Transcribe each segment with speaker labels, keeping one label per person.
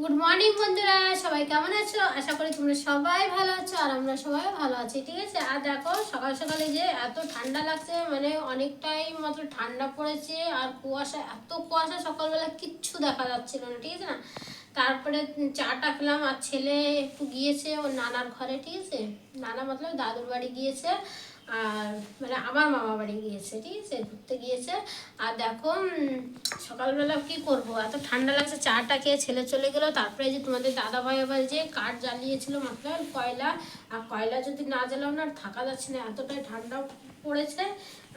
Speaker 1: Good morning বন্ধুরা। সবাই কেমন আছো? আশা করি তোমরা সবাই ভালো আছো আর আমরা সবাই ভালো আছি, ঠিক আছে? আর দেখো, সকাল সকালে যে এত ঠান্ডা লাগছে মানে অনেকটাই মতো ঠান্ডা পড়েছে আর কুয়াশা, এত কুয়াশা সকালবেলা কিচ্ছু দেখা যাচ্ছিল না, ঠিক আছে না? তারপরে চাটা খেলাম আর ছেলে একটু গিয়েছে ওর নানার ঘরে, ঠিক আছে? নানা, মতলব দাদুর বাড়ি গিয়েছে। আর মানে আমার মামা বাড়ি গিয়েছে, ঠিক আছে? ঘুরতে গিয়েছে। আর দেখো সকালবেলা কি করব? এত ঠান্ডা লাগছে, চাটা খেয়ে ছেলে চলে গেলো। তারপরে যে তোমাদের দাদা ভাই আবার যে কাঠ জ্বালিয়েছিল মতলব কয়লা, আর কয়লা যদি না জ্বালাও না, আর থাকা যাচ্ছে না, এতটাই ঠান্ডা পড়েছে।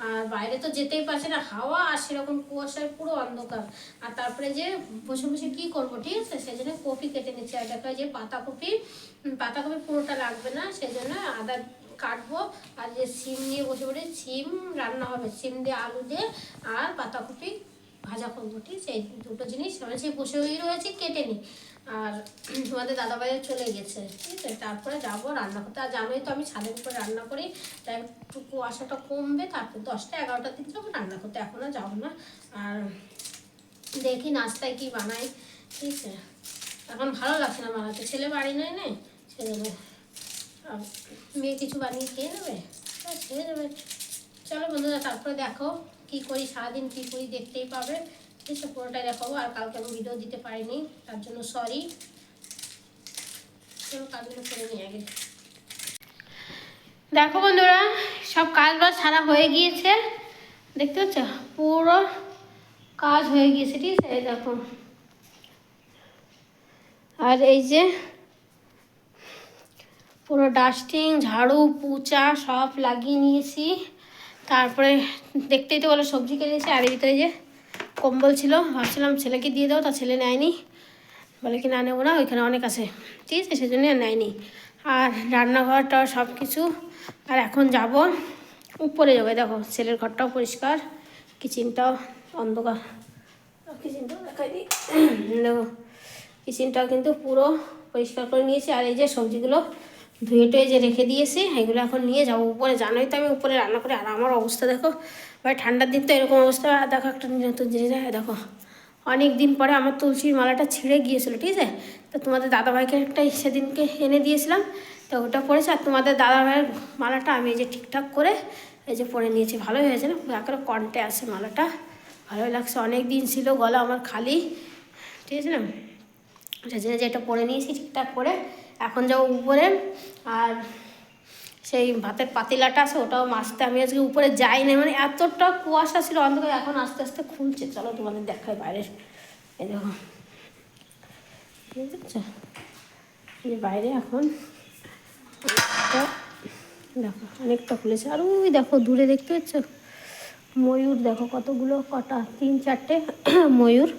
Speaker 1: আর বাইরে তো যেতেই পারছে না, হাওয়া আর সেরকম কুয়াশায় পুরো অন্ধকার। আর তারপরে যে বসে বসে কী করব, ঠিক আছে? সেই জন্য কপি কেটে নিচ্ছে। আর দেখা যে পাতাকপি পাতাকপি পুরোটা লাগবে না সেই জন্য আদা কাটবো। আর যে সিম নিয়ে বসে বসে সিম রান্না হবে, সিম দিয়ে আলু দিয়ে আর পাতাকপি ভাজা করব ঠিক এই দুটো জিনিস। আমরা সেই বসেই রয়েছে, কেটে নিই আর তোমাদের দাদাভাইয়ের চলে গেছে, ঠিক আছে? তারপরে যাব রান্না করতে। আর জানোই তো আমি ছাদের উপরে রান্না করি। তাই একটু কুয়াশাটা কমবে, তারপর দশটা, এগারোটার দিকে যাব রান্না করতে। এখনও যাব না। আর দেখি নাস্তায় কি বানাই, ঠিক আছে? এখন ভালো লাগছে না বানাতে। ছেলে বাড়ি নেই নেই ছেলে মেয়ে কিছু বানিয়ে খেয়ে নেবে? হ্যাঁ খেয়ে নেবে। চলো বন্ধুরা, তারপরে দেখো কি করি, সারাদিন কি করি দেখতেই পাবে। ঠিক আছে পুরোটাই দেখাবো, আর কালকে আমি ভিডিও দিতে পারিনি, তার জন্য সরি চলো কাজগুলো করে নিই আগে। দেখো বন্ধুরা, সব কাজ বাজ সারা হয়ে গিয়েছে। দেখতে পাচ্ছ? পুরো কাজ হয়ে গিয়েছে, ঠিক আছে? দেখো। আর এই যে পুরো ডাস্টিং ঝাড়ু, পুচা সব লাগিয়ে নিয়েছি। তারপরে দেখতেই তো বলো, সবজি কিনেছি আর এর ভিতরে যে কম্বল ছিল, ভাবছিলাম ছেলেকে দিয়ে দাও, তা ছেলে নেয়নি। বলে কি, না, নেব না, ওইখানে অনেক আছে। ঠিক আছে, সেজন্য আর নেয়নি। আর রান্নাঘরটা সব কিছু। আর এখন যাব উপরে যাবে। দেখো, ছেলের ঘরটাও পরিষ্কার, কিচেনটাও অন্ধকার। কিচেনটাও দেখাই দিই। দেখো, কিচেনটাও কিন্তু পুরো পরিষ্কার করে নিয়েছি। আর এই যে সবজিগুলো ধুয়ে টুয়ে যে রেখে দিয়েছি এগুলো এখন নিয়ে যাব। উপরে জানোই তো আমি উপরে রান্না করি আর আমার অবস্থা দেখো। ভাই ঠান্ডার দিন তো এরকম অবস্থা। দেখো একটা নতুন জিনিস দেখো, দেখো। অনেক দিন পরে আমার তুলসীর মালাটা ছিঁড়ে গিয়েছিল ঠিক আছে? তো তোমাদের দাদাভাইকে একটা সেদিনকে এনে দিয়েছিলাম। তো ওটা পড়েছে আর তোমাদের দাদাভাইয়ের মালাটা আমি এই যে ঠিকঠাক করে এই যে পরে নিয়েছি। ভালোই হয়েছে না? একেবারে কন্টে আছে মালাটা। ভালোই লাগছে। অনেক দিন ছিল গলা আমার খালি ঠিক আছে না? সেই জন্য যেটা পরে নিয়েছি ঠিকঠাক করে এখন যাব উপরে, আর সেই ভাতের পাতিলাটা আছে, ওটাও মাছতে। আমি আজকে উপরে যাই না মানে এতটা কুয়াশা ছিল, অন্ধকার এখন আস্তে আস্তে খুলছে। চলো তোমাদের দেখাই বাইরের এই দেখো। এই বাইরে এখন দেখো, অনেকটা খুলেছে। আর ওই দেখো, দূরে দেখতে পাচ্ছ? ময়ূর, দেখো কতগুলো, কটা, তিন চারটে ময়ূর।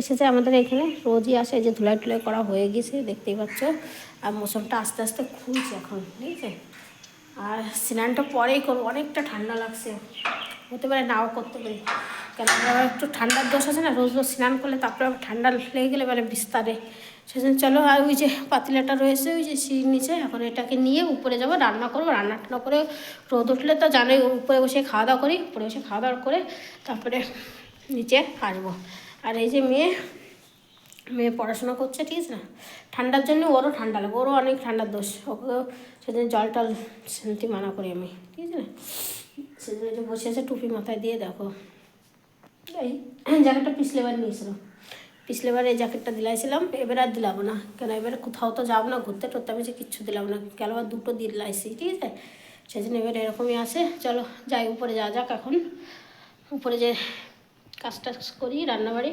Speaker 1: এসেছে আমাদের এখানে, রোজই আসে যে ধুলাই টুলাই করা হয়ে গেছে, দেখতেই পাচ্ছ। আর মৌসুমটা আস্তে আস্তে খুলছে এখন ঠিক আছে আর স্নানটা পরেই করব, অনেকটা ঠান্ডা লাগছে। হতে পারে নাও করতে পারি। কেন একটু ঠান্ডার দোষ আছে না, রোজ রোজ স্নান করলে তারপরে আবার ঠান্ডা লেগে গেলে মানে বিস্তারে। সেজন্য চলো, আর ওই যে পাতিলাটা রয়েছে, ওই যে সিঁড়ির নিচে, এখন এটাকে নিয়ে উপরে যাব, রান্না করব, রান্না টান্না করে রোদ উঠলে তো জানোই, উপরে বসে খাওয়া দাওয়া করি, উপরে বসে খাওয়া দাওয়া করে তারপরে নিচে আসব। আর এই যে মেয়ে মেয়ে পড়াশোনা করছে, ঠিক আছে না? ঠান্ডার জন্য ওরও ঠান্ডা লাগে, ওরও অনেক ঠান্ডার দোষ। ওকে সেদিন জল টল শান্তি মানা করি আমি, ঠিক আছে না? সেদিন যে বসে আছে টুপি মাথায় দিয়ে, দেখো। এই, জ্যাকেটটা পিছলেবার নিয়েছিলাম পিছলেবার এই জ্যাকেটটা দিলাইছিলাম, এবার আর দিলাম না। কেন এবারে কোথাও তো যাব না, ঘুরতে টুরতে আমি যে কিচ্ছু দিলাম না। কেন আবার দুটো দিলাইছি, ঠিক আছে? জন্য এবার এরকমই আছে। চলো যাই, উপরে যাওয়া যাক এখন। উপরে যে করি, রান্নাবাড়ি?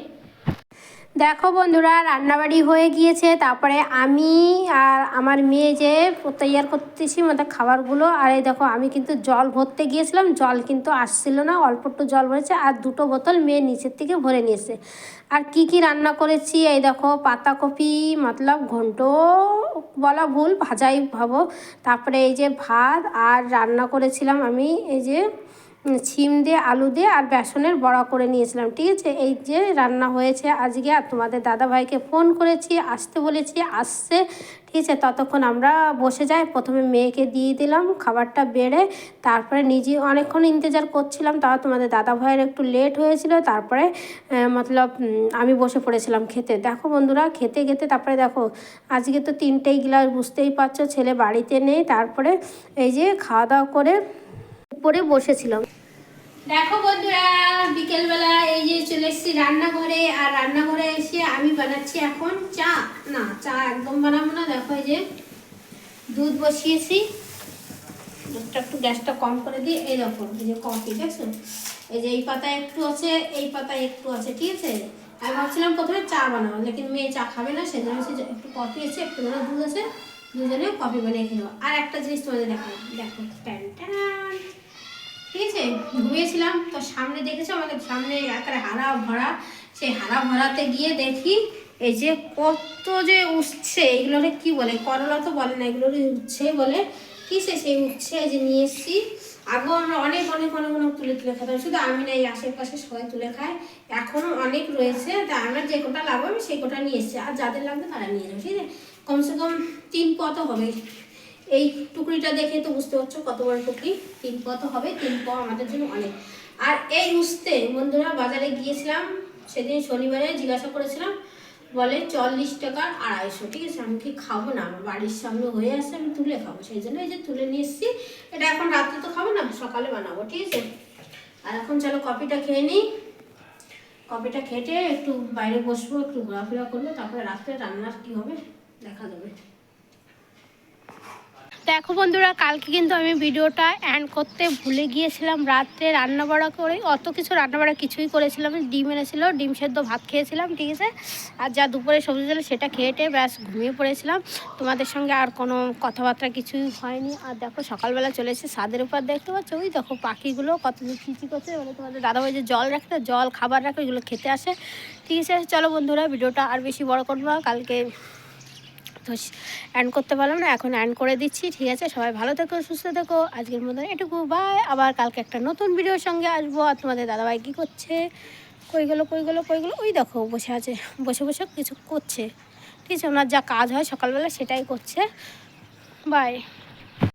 Speaker 1: দেখো বন্ধুরা, রান্নাবাড়ি হয়ে গিয়েছে। তারপরে আমি আর আমার মেয়ে যে তৈয়ার করতেছি মানে খাবারগুলো, আর এই দেখো আমি কিন্তু জল ভরতে গিয়েছিলাম, জল কিন্তু আসছিল না, অল্প একটু জল ভরেছে, আর দুটো বোতল মেয়ে নিচের থেকে ভরে নিয়েছে। আর কি কি রান্না করেছি, এই দেখো পাতাকপি, মতলব ঘন্ট বলা ভুল, ভাজাই ভাবো। তারপরে এই যে ভাত, আর রান্না করেছিলাম আমি, এই যে শিম দিয়ে, আলু দিয়ে আর বেসনের বড়া করে নিয়েছিলাম, ঠিক আছে? এই যে রান্না হয়েছে আজকে, আর তোমাদের দাদাভাইকে ফোন করেছি, আসতে বলেছি, আসছে, ঠিক আছে? ততক্ষণ আমরা বসে যাই, প্রথমে মেয়েকে দিয়ে দিলাম, খাবারটা বেড়ে, তারপরে নিজে অনেকক্ষণ ইন্তজার করছিলাম, তাও তোমাদের দাদা ভাইয়ের একটু লেট হয়েছিল, তারপরে মতলব আমি বসে পড়েছিলাম খেতে। দেখো বন্ধুরা, খেতে খেতে তারপরে দেখো, আজকে তো তিনটেই গ্লাস, বুঝতেই পারছ, ছেলে বাড়িতে নেই, তারপরে এই যে খাওয়া দাওয়া করে উপরে বসেছিলাম। দেখো বন্ধুরা, বিকেলবেলা এই যে চলে এসেছি রান্নাঘরে, আর রান্নাঘরে এসে আমি বানাচ্ছি এখন চা। না, চা একদম বানাবো না, দেখো এই যে দুধ বসিয়েছি। দুধটা একটু গ্যাসটা কম করে দিই। এই দেখো, এই যে কফি দেখছ এই যে এই পাতায় একটু আছে, এই পাতায় একটু আছে, ঠিক আছে? আমি ভাবছিলাম প্রথমে চা বানাবো, লেকিন মেয়ে চা খাবে না, সেজন্য হচ্ছে একটু কফি আছে একটু দুধ আছে, দুজনে কফি বানিয়ে নেব। আর একটা জিনিস তোমাদের দেখো দেখো ঠিক আছে ঘুমিয়েছিলাম। তো সামনে দেখেছ আমাদের সামনে একেবারে হারা ভরা। সেই হারা ভরাতে গিয়ে দেখি এই যে কত যে উঠছে এগুলোরে কি বলে? করলা তো বলে না, এগুলোরে উঠছে বলে। কি সে সেই এই যে নিয়ে এসছি? আগেও আমরা অনেক অনেক অনেক অনেক তুলে তুলে খেতাম। শুধু আমি না, এই আশেপাশে সবাই তুলে খায়। এখনও অনেক রয়েছে। তা আমরা যে কোটা লাগবে, আমি সেই কোটা নিয়ে এসছি। আর যাদের লাগবে তারা নিয়ে যাবে ঠিক আছে? কমসে কম তিন পথ হবে। এই টুকরিটা দেখে তো বুঝতে পারছ কত বড় টুকরি। তিন প তো হবে, তিন প আমাদের জন্য অনেক। আর এই উস্তে বন্ধুরা বাজারে গিয়েছিলাম, সেদিন শনিবারে জিজ্ঞাসা করেছিলাম, বলে চল্লিশ টাকার আড়াইশো, ঠিক আছে? আমি কি খাব না? আমার বাড়ির সামনে হয়ে আসে আমি তুলে খাব। সেই জন্য এই যে তুলে নিয়ে এসেছি, এটা এখন রাত্রে তো খাব না, সকালে বানাবো, ঠিক আছে? আর এখন চলো কফিটা খেয়ে নিই। কফিটা খেটে একটু বাইরে বসবো, একটু ঘোরাফেরা করব, তারপরে রাত্রে রান্নার কি হবে দেখা যাবে। দেখো বন্ধুরা, কালকে কিন্তু আমি ভিডিওটা অ্যান্ড করতে ভুলে গিয়েছিলাম। রাত্রে রান্না বাড়া করে অত কিছু রান্না বাড়া কিছুই করেছিলাম ডিম এনেছিল, ডিম সেদ্ধ ভাত খেয়েছিলাম, ঠিক আছে? আর যা দুপুরে সবজি ছিল সেটা খেয়েটে ব্যাস ঘুমিয়ে পড়েছিলাম। তোমাদের সঙ্গে আর কোনো কথাবার্তা কিছুই হয়নি। আর দেখো, সকালবেলা চলে এসে ছাদের উপর, দেখতে পাচ্ছ? ওই দেখো পাখিগুলো কত কিচি করছে। মানে তোমাদের দাদাভাই যে জল রাখতে জল, খাবার রাখে, ওইগুলো খেতে আসে। ঠিক আছে, চলো বন্ধুরা, ভিডিওটা আর বেশি বড় করব কালকে তো অ্যান্ড করতে পারলাম না, এখন অ্যান্ড করে দিচ্ছি, ঠিক আছে? সবাই ভালো থেকো, সুস্থ থেকো। আজকের মতন এটুকু বাই আবার কালকে একটা নতুন ভিডিওর সঙ্গে আসব। আর তোমাদের দাদাভাই কী করছে? কই গেলো কই গেলো কই গেলো? ওই দেখো, বসে আছে, বসে বসে কিছু করছে। ঠিক আছে, ওনার যা কাজ হয় সকালবেলা সেটাই করছে। বাই